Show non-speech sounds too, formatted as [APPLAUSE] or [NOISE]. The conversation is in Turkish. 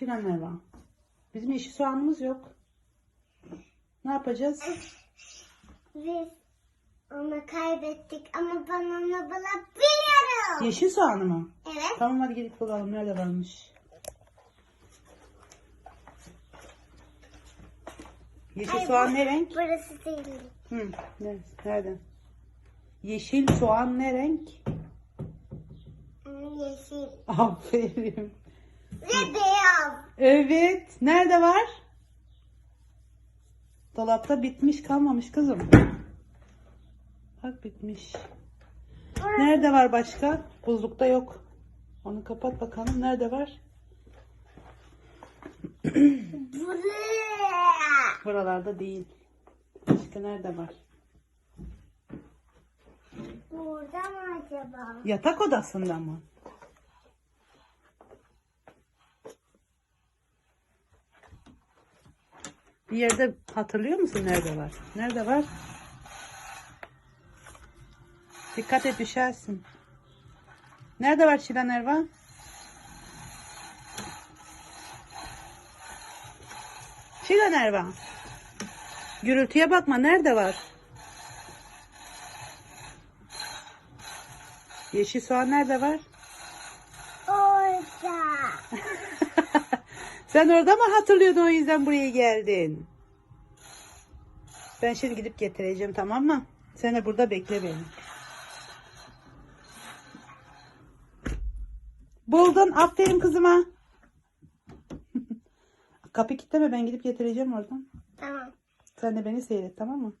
Şilan Merva. Bizim yeşil soğanımız yok. Ne yapacağız? Biz onu kaybettik ama ben onu bulabiliyorum. Yeşil soğanı mı? Evet. Tamam hadi gidip bulalım. Nerede varmış? Yeşil Ay, soğan bu- ne renk? Burası değil. Hı, neresi? Nerede? Yeşil soğan ne renk? Yeşil. Aferin. Ve. Evet. Nerede var? Dolapta bitmiş kalmamış kızım. Bak bitmiş. Nerede var başka? Buzlukta yok. Onu kapat bakalım. Nerede var? Buraya. Buralarda değil. Başka nerede var? Burada mı acaba? Yatak odasında mı? Bir yerde hatırlıyor musun nerede var? Nerede var? Dikkat et düşersin. Nerede var Şilan Erva? Şilan Erva. Gürültüye bakma. Nerede var? Yeşil soğan nerede var? Orada. Sen orada mı hatırlıyordun o yüzden buraya geldin? Ben şimdi gidip getireceğim tamam mı? Sen de burada bekle beni. Buldun. Aferin kızıma. [LAUGHS] Kapıyı kilitleme ben gidip getireceğim oradan. Tamam. Sen de beni seyret tamam mı?